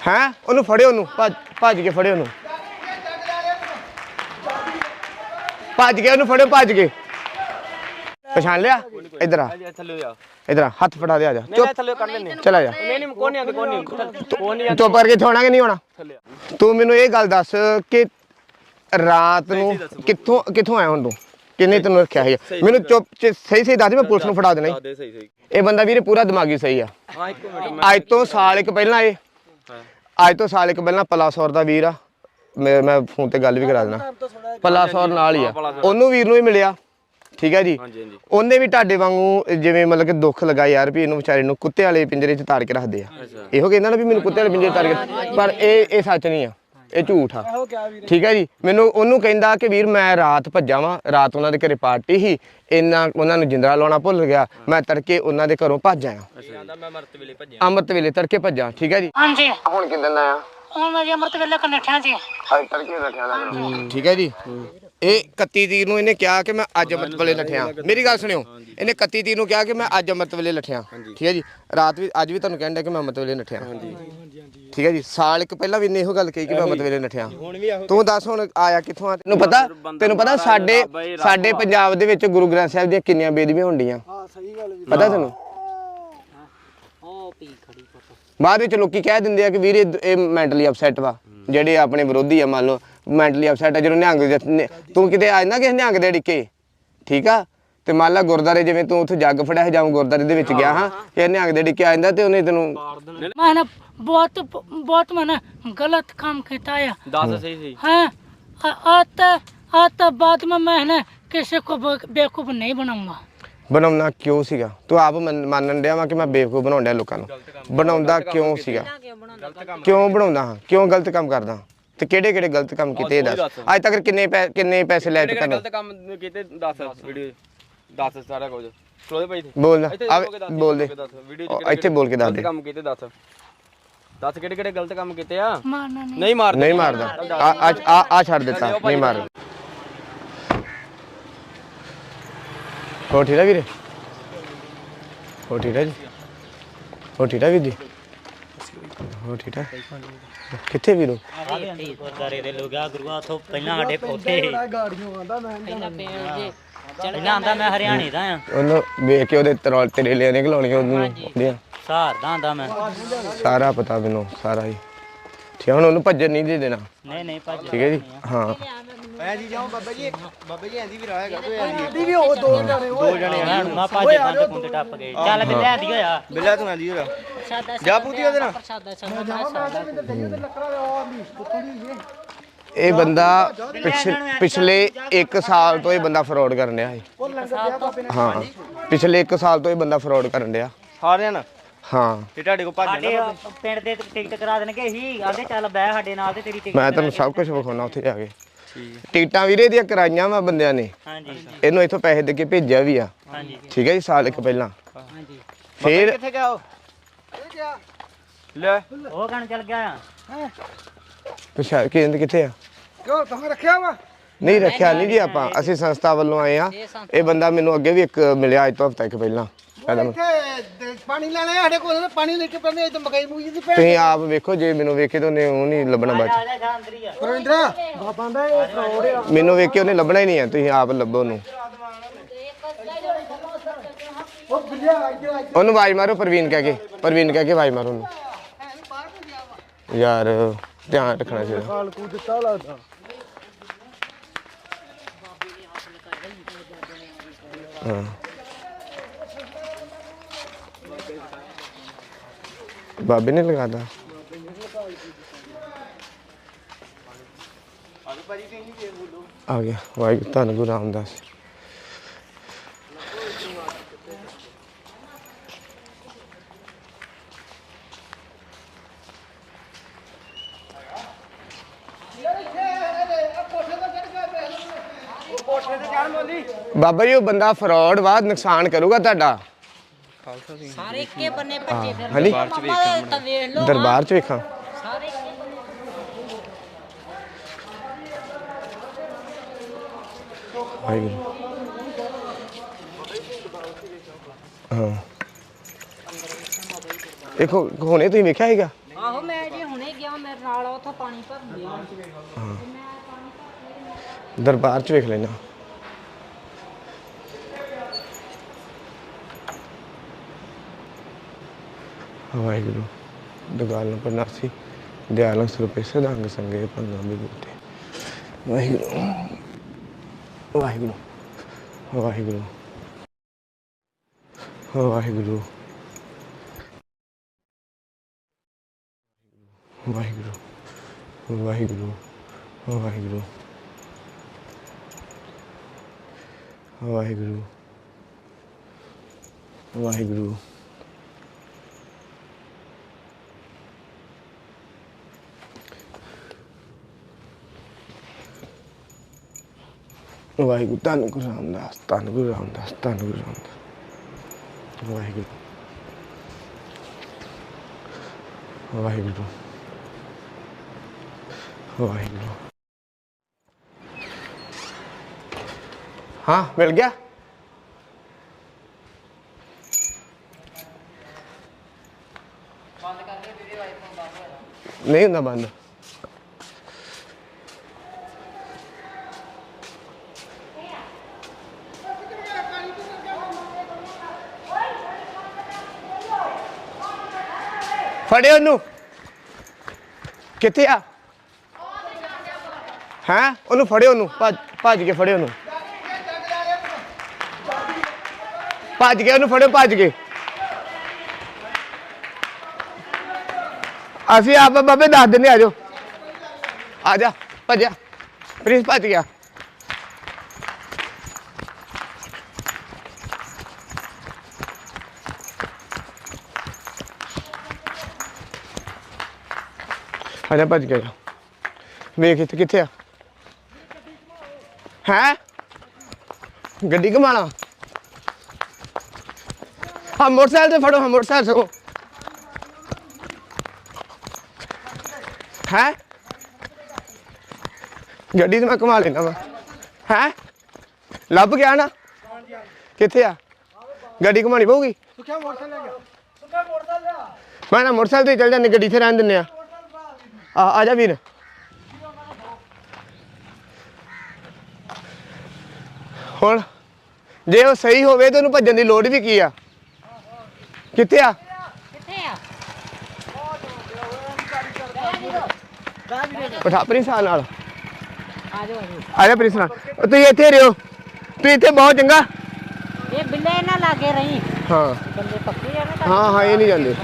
ਹੈਂ? ਉਹਨੂੰ ਫੜਿਓ ਉਹਨੂੰ। ਭੱਜ ਭੱਜ ਕੇ ਫੜਿਓ ਉਹਨੂੰ। ਭੱਜ ਕੇ ਉਹਨੂੰ ਫੜਿਓ ਭੱਜ ਕੇ। ਪਛਾਣ ਲਿਆ? ਇਧਰ ਆ। ਥੱਲੇ ਆ ਇਧਰ ਆ ਹੱਥ ਫੜਾ ਦੇ ਆ ਜਾ। ਚੁੱਪ। ਥੱਲੇ ਕਰ ਲੈਨੇ ਚਲਾ ਜਾ। ਨਹੀਂ ਨਹੀਂ ਕੋਈ ਨਹੀਂ ਆਉਂਦੇ ਕੋਈ ਨਹੀਂ ਕੋਈ ਨਹੀਂ ਚੁੱਪ ਕਰਕੇ ਇੱਥੇ ਹੋਣਾ ਕਿ ਨਹੀਂ ਹੋਣਾ ਥੱਲੇ ਤੂੰ ਮੈਨੂੰ ਇਹ ਗੱਲ ਦੱਸ ਕਿ ਰਾਤ ਨੂੰ ਕਿੱਥੋਂ ਕਿੱਥੋਂ ਆਇਆ ਹੁਣ ਤੂੰ? ਕਿੰਨੇ ਤੈਨੂੰ ਰੱਖਿਆ ਹੈ ਮੈਨੂੰ ਚੁੱਪ ਚ ਸਹੀ ਸਹੀ ਦੱਸ ਦੇ ਮੈਂ ਪੁਲਿਸ ਨੂੰ ਫੜਾ ਦੇਣਾ ਇਹ ਬੰਦਾ ਵੀਰੇ ਪੂਰਾ ਦਿਮਾਗੀ ਸਹੀ ਆ। ਹਾਂ ਇੱਕ ਮਿੰਟ ਅੱਜ ਤੋਂ ਸਾਲ ਇੱਕ ਪਹਿਲਾਂ ਇਹ ਅੱਜ ਤੋਂ ਸਾਲ ਇੱਕ ਪਹਿਲਾਂ ਪਲਾਸੌਰ ਦਾ ਵੀਰ ਆ। ਮੈਂ ਮੈਂ ਫੋਨ ਤੇ ਗੱਲ ਵੀ ਕਰਾ ਦੇਣਾ ਪਲਾਸੌਰ ਨਾਲ ਹੀ ਆ। ਉਹਨੂੰ ਵੀਰ ਨੂੰ ਹੀ ਮਿਲਿਆ। ਠੀਕ ਹੈ ਜੀ। ਉਹਨੇ ਵੀ ਤੁਹਾਡੇ ਵਾਂਗੂ ਜਿਵੇਂ ਮਤਲਬ ਕਿ ਦੁੱਖ ਲੱਗਾ ਯਾਰ ਵੀ ਇਹਨੂੰ ਵਿਚਾਰੇ ਨੂੰ ਕੁੱਤੇ ਵਾਲੇ ਪਿੰਜਰੇ 'ਚ ਤਾੜ ਕੇ ਰੱਖਦੇ ਆ। ਇਹੋ ਕਹਿੰਦਾ ਨਾ ਵੀ ਮੈਨੂੰ ਕੁੱਤੇ ਵਾਲੇ ਪਿੰਜਰੇ 'ਚ ਤਾੜ ਕੇ ਪਰ ਇਹ ਇਹ ਸੱਚ ਨਹੀਂ ਆ। ਇਹ ਝੂਠ ਆ। ਠੀਕ ਹੈ ਜੀ। ਮੈਨੂੰ ਉਹਨੂੰ ਕਹਿੰਦਾ ਕਿ ਵੀਰ ਮੈਂ ਰਾਤ ਭੱਜਾ ਵਾਂ ਰਾਤ ਉਹਨਾਂ ਦੇ ਘਰੇ ਪਾਰਟੀ ਸੀ। ਇੰਨਾ ਉਹਨਾਂ ਨੂੰ ਜਿੰਦਰਾ ਲਾਉਣਾ ਭੁੱਲ ਗਿਆ। ਮੈਂ ਤੜਕੇ ਉਹਨਾਂ ਦੇ ਘਰੋਂ ਭੱਜ ਆਇਆ। ਅੱਛਾ ਆਂਦਾ ਮੈਂ ਮਰਤ ਵੇਲੇ ਭੱਜਿਆ ਅੰਮ੍ਰਿਤ ਵੇਲੇ ਤੜਕੇ ਭੱਜਾ। ਠੀਕ ਹੈ ਜੀ। ਹਾਂਜੀ। ਹੁਣ ਕਿੰਦਨ ਆਇਆ? ਹੁਣ ਮੈਂ ਜੀ ਅੰਮ੍ਰਿਤ ਵੇਲੇ ਕਨੇਠਿਆ ਜੀ ਅੱਜ ਤੜਕੇ ਰੱਖਿਆ ਦਾ। ਠੀਕ ਹੈ ਜੀ। ਇਹ 31 ਤੀਰ ਨੂੰ ਇਹਨੇ ਕਿਹਾ ਕਿ ਮੈਂ ਅੱਜ ਅੰਮ੍ਰਿਤ ਵੇਲੇ ਲਠਿਆ ਮੇਰੀ ਗੱਲ ਸੁਣਿਓ ਇਹਨੇ 31 ਤੀਰ ਨੂੰ ਕਿਹਾ ਕਿ ਮੈਂ ਅੱਜ ਅੰਮ੍ਰਿਤ ਵੇਲੇ ਲਠਿਆ ਠੀਕ ਹੈ ਜੀ ਰਾਤ ਵੀ ਅੱਜ ਵੀ ਤੁਹਾਨੂੰ ਕਹਿਣ ਡਿਆ ਕਿ ਮੈਂ ਅੰਮ੍ਰਿਤ ਵੇਲੇ ਨਠਿਆ ਠੀਕ ਹੈ ਜੀ ਸਾਲ ਇੱਕ ਪਹਿਲਾਂ ਵੀ ਇਹਨੇ ਇਹੋ ਗੱਲ ਕਹੀ ਕਿ ਮੈਂ ਅੰਮ੍ਰਿਤ ਵੇਲੇ ਨਠਿਆ ਤੂੰ ਦੱਸ ਹੁਣ ਆਇਆ ਕਿੱਥੋਂ ਆ? ਤੈਨੂੰ ਪਤਾ ਤੈਨੂੰ ਪਤਾ ਸਾਡੇ ਸਾਡੇ ਪੰਜਾਬ ਦੇ ਵਿੱਚ ਗੁਰੂ ਗ੍ਰੰਥ ਸਾਹਿਬ ਦੀਆਂ ਕਿੰਨੀਆਂ ਬੇਦਬੀਆਂ ਹੁੰਦੀਆਂ। ਹਾਂ ਸਹੀ ਗੱਲ ਪਤਾ ਤੈਨੂੰ? ਬਾਅਦ ਵਿੱਚ ਲੋਕੀ ਕਹਿ ਦਿੰਦੇ ਆ ਕਿ ਵੀਰ ਇਹ- ਇਹ ਮੈਂਟਲੀ ਅਪਸੈਟ ਵਾ ਜਿਹੜੇ ਆਪਣੇ ਵਿਰੋਧੀ ਆ ਮੰਨ ਲਓ ਮੈਂਟਲੀ ਅਪਸੈਟ ਆ ਜਿਹੜਾ ਨਿਹੰਗ ਦੇ ਤੂੰ ਕਿਤੇ ਆ ਜਾਂਦਾ ਕਿਸੇ ਨਿਹੰਗ ਦੇ ਡਿੱਕੇ ਠੀਕ ਆ? ਤੇ ਮੰਨ ਲਾ ਗੁਰਦਾਰੇ ਜਿਵੇਂ ਤੂੰ ਉੱਥੇ ਜੱਗ ਫੜਿਆ ਹੈ ਜਾਂ ਗੁਰਦਾਰੇ ਦੇ ਵਿੱਚ ਗਿਆ ਹਾਂ ਕਿਸੇ ਨਿਹੰਗ ਦੇ ਡਿੱਕੇ ਆ ਜਾਂਦਾ ਤੇ ਉਹਨੇ ਤੈਨੂੰ ਮੈਂ ਨਾ ਬਹੁਤ ਬਹੁਤ ਮੈਂ ਗਲਤ ਕੰਮ ਕੀਤਾ ਆ। ਦੱਸ ਸਹੀ ਸਹੀ। ਹਾਂ? ਆਤ ਆਤ ਬਾਅਦ ਮੈਂ ਮੈਂ ਕਿਸੇ ਕੋ ਬੇਕੂਫ ਨਹੀਂ ਬਣਾਉਂਗਾ ਬਣਾਉਣਾ ਕਿਉਂ ਸੀਗਾ? ਤੂੰ ਆਪ ਮੰਨਣ ਡਿਆ ਵਾ ਕਿ ਮੈਂ ਬੇਵਕੂਫ ਬਣਾਉਣ ਡਿਆ ਲੋਕਾਂ ਨੂੰ। ਬਣਾਉਂਦਾ ਕਿਉਂ ਸੀਗਾ? ਕਿਉਂ ਬਣਾਉਂਦਾ ਹਾਂ? ਕਿਉਂ ਗਲਤ ਕੰਮ ਕਰਦਾ? ਤੇ ਕਿਹੜੇ ਕਿਹੜੇ ਗਲਤ ਕੰਮ ਕੀਤੇ ਦੱਸ। ਅੱਜ ਤੱਕ ਕਿੰਨੇ ਕਿੰਨੇ ਪੈਸੇ ਲੈ ਚੁੱਕਾ ਤੂੰ ਗਲਤ ਕੰਮ ਕੀਤੇ ਦੱਸ। ਵੀਡੀਓ ਦੱਸ ਸਾਰਾ ਕੁਝ। ਖਲੋਦੇ ਭਾਈ ਇੱਥੇ ਬੋਲ ਇੱਥੇ ਬੋਲ ਕੇ ਦੱਸ, ਦੇ। ਵੀਡੀਓ ਇੱਥੇ ਬੋਲ ਕੇ ਦੱਸ ਦੇ। ਦੱਸ। ਕਿਹੜੇ ਕਿਹੜੇ ਗਲਤ ਕੰਮ ਕੀਤੇ ਆ? ਨਹੀਂ। ਨਹੀਂ ਨਹੀਂ ਮਾਰਦਾ। ਆ ਆ ਛੱਡ ਦਿੱਤਾ। ਨਹੀਂ ਮਾਰਦਾ। ਹੋ ਠੀਕ ਆ ਵੀਰੇ? ਹੋ ਠੀਕ ਆ ਹੋ ਠੀਕ ਆ ਕਿੱਥੇ ਵੀਰੋ? ਗੁਰਦਾਰੇ ਦੇ ਲੋਕ ਆ ਗੁਰੂਆ ਤੋਂ ਪਹਿਲਾਂ ਸਾਡੇ ਪੌਦੇ ਪਹਿਲਾਂ ਆਂਦਾ ਮੈਂ ਹਰਿਆਣੇ ਦਾ ਆ। ਉਹਨੂੰ ਵੇਖ ਕੇ ਉਹਦੇ ਤਰੋਲ ਤੇਰੇ ਲਿਆ ਨਿਕਲਾਉਣੀਆਂ ਉਹਨੂੰ ਉਹਦੀਆਂ ਸਹਾਰ ਦਾ ਆਂਦਾ ਮੈਂ। ਸਾਰਾ ਪਤਾ ਮੈਨੂੰ ਸਾਰਾ ਹੀ। ਠੀਕ ਆ, ਹੁਣ ਉਹਨੂੰ ਭੱਜਣ ਨਹੀਂ ਦੇ ਦੇਣਾ। ਨਹੀਂ ਨਹੀਂ ਭੱਜ ਠੀਕ ਹੈ ਜੀ? ਹਾਂ। ਮੈਂ ਮਾ ਭੱਜ ਬੰਦ ਕੁੰਦੇ ਟੱਪ ਗਏ ਚੱਲ ਵੀ ਲੈ ਦੀ ਹੋਇਆ। ਬਿੱਲਾ ਤੂੰ ਆਂਦੀ ਹੋਰਾ ਜਾ ਪੂਤੀ ਉਹਦੇ ਨਾਲ। ਪ੍ਰਸ਼ਾਦਾ ਛਕਣਾ ਇਹ ਬੰਦਾ ਪਿਛਲੇ 1 ਸਾਲ ਤੋਂ ਇਹ ਬੰਦਾ ਫਰਾਡ ਕਰਨ ਰਿਹਾ ਹੈ ਹਾਂ ਪਿਛਲੇ 1 ਸਾਲ ਤੋਂ ਇਹ ਬੰਦਾ ਫਰਾਡ ਕਰਨ ਰਿਹਾ ਸਾਰਿਆਂ ਨਾਲ? ਹਾਂ। ਤੇ ਤੁਹਾਡੇ ਕੋਲ ਭੱਜ ਸਾਡੇ ਪਿੰਡ ਦੇ ਟਿਕਟ ਕਰਾ ਦੇਣਗੇ ਹੀ ਆਂਦੇ ਚੱਲ ਬਹਿ ਸਾਡੇ ਨਾਲ ਤੇ ਤੇਰੀ ਟਿਕਟ ਮੈਂ ਤੁਹਾਨੂੰ ਸਭ ਕੁਝ ਵਿਖਾਉਣਾ ਉੱਥੇ ਜਾ ਕੇ। ਠੀਕ ਟਿਕਟਾਂ ਵੀਰੇ ਦੀਆਂ ਕਰਾਈਆਂ ਵਾ ਬੰਦਿਆਂ ਨੇ। ਹਾਂਜੀ। ਇਹਨੂੰ ਇੱਥੋਂ ਪੈਸੇ ਦੇ ਕੇ ਭੇਜਿਆ ਵੀ ਆ। ਹਾਂਜੀ। ਠੀਕ ਹੈ ਜੀ ਸਾਲ ਇੱਕ ਪਹਿਲਾਂ। ਹਾਂਜੀ। ਫਿਰ ਕਿੱਥੇ ਗਿਆ ਉਹ? ਲੈ। ਉਹ ਕਣ ਚੱਲ ਗਿਆ। ਆ ਪਛਾ ਕਿੰਦ ਕਿੱਥੇ ਆ? ਕਿਉਂ ਤੁਹਾਨੂੰ ਰੱਖਿਆ ਵਾ? ਨਹੀਂ ਰੱਖਿਆ ਨਹੀਂ ਜੀ ਆਪਾਂ। ਅਸੀਂ ਸੰਸਥਾ ਵੱਲੋਂ ਆਏ ਆ ਇਹ ਬੰਦਾ ਮੈਨੂੰ ਅੱਗੇ ਵੀ ਇੱਕ ਮਿਲਿਆ ਅੱਜ ਤੋਂ ਹਫ਼ਤਾ ਇੱਕ ਪਹਿਲਾਂ। ਕਹਿੰਦਾ ਮੈਂ- ਇੱਥੇ ਪਾਣੀ ਲੈਣੇ ਸਾਡੇ ਕੋਲ ਪਾਣੀ ਲੈ ਕੇ ਪੈਂਦੇ ਇੱਥੇ ਮਕਾਈ ਮੂਜੀ ਦੀ ਤੁਸੀਂ ਆਪ ਵੇਖੋ ਜੇ ਮੈਨੂੰ ਵੇਖੇ ਤਾਂ ਉਹਨੇ ਉਹ ਨਹੀਂ ਲੱਭਣਾ ਬਾਅਦ 'ਚ। ਆ ਜਾ ਅੰਦਰ ਹੀ ਆ। ਰਵਿੰਦਰਾ ਬਾਬਾ ਦਾ ਇਹ ਫਰੋਡ ਆ। ਮੈਨੂੰ ਵੇਖ ਕੇ ਉਹਨੇ ਲੱਭਣਾ ਹੀ ਨਹੀਂ ਆ ਤੁਸੀਂ ਆਪ ਲੱਭੋ ਉਹਨੂੰ ਉਹ ਬਿਲਿਆ ਇੱਧਰ ਆ ਉਹਨੂੰ ਆਵਾਜ਼ ਮਾਰੋ ਪ੍ਰਵੀਨ ਕਹਿ ਕੇ। ਪ੍ਰਵੀਨ ਕਹਿ ਕੇ ਆਵਾਜ਼ ਮਾਰੋ ਉਹਨੂੰ। ਯਾਰ ਧਿਆਨ ਰੱਖਣਾ ਚਾਹੀਦਾ। ਕਾਲ ਕੂ ਦਿੱਤਾ ਲੱਗਦਾ। ਹਾਂ। ਬਾਬੇ ਨੇ ਲਗਾਦਾ ਆ ਗਿਆ। ਵਾਹਿਗੁਰੂ ਧੰਨ ਗੁਰੂ ਰਾਮਦਾਸ। ਬਾਬਾ ਜੀ ਉਹ ਬੰਦਾ ਫਰਾਡ ਵਾ ਨੁਕਸਾਨ ਕਰੂਗਾ ਤੁਹਾਡਾ। ਦਰਬਾਰ ਚ ਵੇਖਾਂ ਦੇਖੋ ਹੁਣੇ ਤੁਸੀਂ ਵੇਖਿਆ ਹੈਗਾ ਆਹੋ ਮੈਂ ਜੀ ਹੁਣੇ ਗਿਆ ਮੇਰੇ ਨਾਲ ਉੱਥੋਂ ਪਾਣੀ ਭਰਨ ਗਿਆ ਦਰਬਾਰ ਚ ਵੇਖ ਲੈਣਾ ਵਾਹਿਗੁਰੂ ਦਗਾਲ ਪਰਨਾਸੀ ਦਿਆਲੰ ਸਰੂਪੇ ਸਦਾੰਗ ਸੰਗੇ ਪੰਨਾ ਬਿਗੁਤੇ ਵਾਹਿਗੁਰੂ ਵਾਹਿਗੁਰੂ ਵਾਹਿਗੁਰੂ ਵਾਹਿਗੁਰੂ ਵਾਹਿਗੁਰੂ ਵਾਹਿਗੁਰੂ ਵਾਹਿਗੁਰੂ ਵਾਹਿਗੁਰੂ ਵਾਹਿਗੁਰੂ ਵਾਹਿਗੁਰੂ ਧੰਨ ਗੁਰੂ ਰਾਮਦਾਸ ਧੰਨ ਗੁਰੂ ਰਾਮਦਾਸ ਧੰਨ ਗੁਰੂ ਰਾਮਦਾਸ ਵਾਹਿਗੁਰੂ ਵਾਹਿਗੁਰੂ ਵਾਹਿਗੁਰੂ ਹਾਂ ਮਿਲ ਗਿਆ ਨਹੀਂ ਹੁੰਦਾ ਬੰਦ ਫੜਿਓ ਉਹਨੂੰ। ਕਿੱਥੇ ਆ? ਹੈਂ? ਉਹਨੂੰ ਫੜਿਓ ਉਹਨੂੰ, ਭੱਜ ਭੱਜ ਕੇ ਫੜਿਓ ਉਹਨੂੰ। ਭੱਜ ਕੇ ਉਹਨੂੰ ਫੜਿਓ ਭੱਜ ਕੇ। ਅਸੀਂ ਆਪ ਬਾਬੇ ਦੱਸ ਦਿੰਦੇ ਆ ਜਾਓ। ਆ ਜਾ ਭੱਜਿਆ ਪ੍ਰਿੰਸ ਭੱਜ ਗਿਆ। ਆ ਜਾ ਭੱਜ ਗਿਆ ਵੇਖ ਇੱਥੇ ਕਿੱਥੇ ਆ। ਹੈ? ਗੱਡੀ ਕਮਾਣਾ ਹਾਂ ਮੋਟਰਸਾਈਕਲ ਤੇ ਫੜੋ ਹਾਂ ਮੋਟਰਸਾਈਕਲ ਸਕੋ ਹੈ? ਗੱਡੀ ਤੇ ਮੈਂ ਕਮਾ ਲੈਣਾ ਵਾ। ਹੈ? ਲੱਭ ਗਿਆ ਨਾ? ਕਿੱਥੇ ਆ? ਗੱਡੀ ਘੁਮਾਣੀ ਪਊਗੀ? ਸੁੱਖਿਆ ਮੋਟਰਸਾਈਕਲ ਲੈ ਗਿਆ ਸੁੱਖਿਆ ਮੋਟਰਸਾਈਕਲ ਲਿਆ ਮੈਂ ਨਾ ਮੋਟਰਸਾਈਕਲ ਤੇ ਚੱਲ ਜਾਂਦੇ ਗੱਡੀ ਤੇ ਰਹਿਣ ਦਿੰਨੇ ਆ। ਆ ਆ ਜਾ ਵੀਰ। ਹੁਣ ਜੇ ਉਹ ਸਹੀ ਹੋਵੇ ਤਾਂ ਉਹਨੂੰ ਭੱਜਣ ਦੀ ਲੋੜ ਵੀ ਕੀ ਆ? ਕਿੱਥੇ ਆ? ਕਿੱਥੇ ਆ ਪ੍ਰਿੰਸ ਨਾਲ। ਆ ਜਾਓ ਆ ਜਾ ਪ੍ਰਿੰਸ ਨਾਲ। ਤੁਸੀਂ ਇੱਥੇ ਰਿਓ। ਤੁਸੀਂ ਇੱਥੇ ਬਹੁਤ ਚੰਗਾ। ਇਹ ਬਿੱਲੇ ਨਾ ਲਾਗੇ ਰਹੀ। ਹਾਂ। ਬੰਦੇ ਪੱਕੇ ਆ ਨਾ ਹਾਂ ਹਾਂ ਇਹ ਨਹੀਂ ਜਾਂਦੇ।